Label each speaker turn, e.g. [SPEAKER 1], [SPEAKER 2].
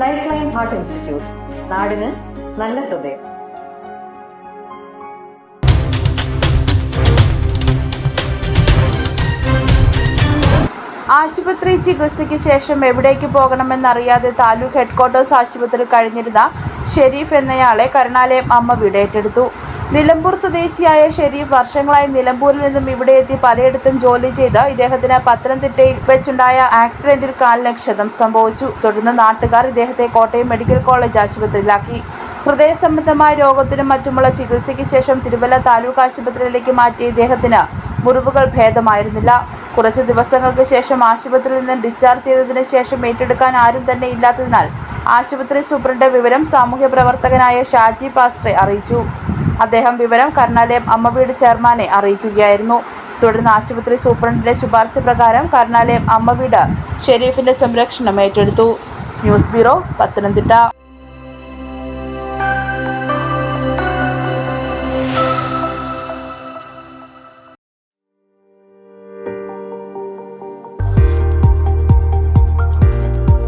[SPEAKER 1] Life line heart institute നാടിന് നല്ല ഹൃദയം.
[SPEAKER 2] ആശുപത്രി ചികിത്സയ്ക്ക് ശേഷം എവിടേക്ക് പോകണമെന്നറിയാതെ താലൂക്ക് ഹെഡ്ക്വാർട്ടേഴ്സ് ആശുപത്രിയിൽ കഴിഞ്ഞിരുന്ന ഷെരീഫ് എന്നയാളെ കരുണാലയം അമ്മ വീട് ഏറ്റെടുത്തു. നിലമ്പൂർ സ്വദേശിയായ ഷെരീഫ് വർഷങ്ങളായി നിലമ്പൂരിൽ നിന്നും ഇവിടെ എത്തി പലയിടത്തും ജോലി ചെയ്ത് ഇദ്ദേഹത്തിന് പത്തനംതിട്ടയിൽ വെച്ചുണ്ടായ ആക്സിഡന്റിൽ കാലിന് ക്ഷതം സംഭവിച്ചു. തുടർന്ന് നാട്ടുകാർ ഇദ്ദേഹത്തെ കോട്ടയം മെഡിക്കൽ കോളേജ് ആശുപത്രിയിലാക്കി. ഹൃദയ സംബന്ധമായ രോഗത്തിനും മറ്റുമുള്ള ചികിത്സയ്ക്ക് ശേഷം തിരുവല്ല താലൂക്ക് ആശുപത്രിയിലേക്ക് മാറ്റിയ ഇദ്ദേഹത്തിന് മുറിവുകൾ ഭേദമായിരുന്നില്ല. കുറച്ച് ദിവസങ്ങൾക്ക് ശേഷം ആശുപത്രിയിൽ നിന്ന് ഡിസ്ചാർജ് ചെയ്തതിനു ശേഷം ഏറ്റെടുക്കാൻ ആരും തന്നെ ഇല്ലാത്തതിനാൽ ആശുപത്രി സൂപ്രണ്ട് വിവരം സാമൂഹ്യ പ്രവർത്തകനായ ഷാജി പാസ്റ്ററെ അറിയിച്ചു. അദ്ദേഹം വിവരം കരുണാലയം അമ്മവീട് ചെയർമാനെ അറിയിക്കുകയായിരുന്നു. തുടർന്ന് ആശുപത്രി സൂപ്രണ്ടിന്റെ ശുപാർശ പ്രകാരം കരുണാലയം അമ്മവീട് ഷെരീഫിന്റെ സംരക്ഷണം ഏറ്റെടുത്തു. News bureau Pathanamthitta.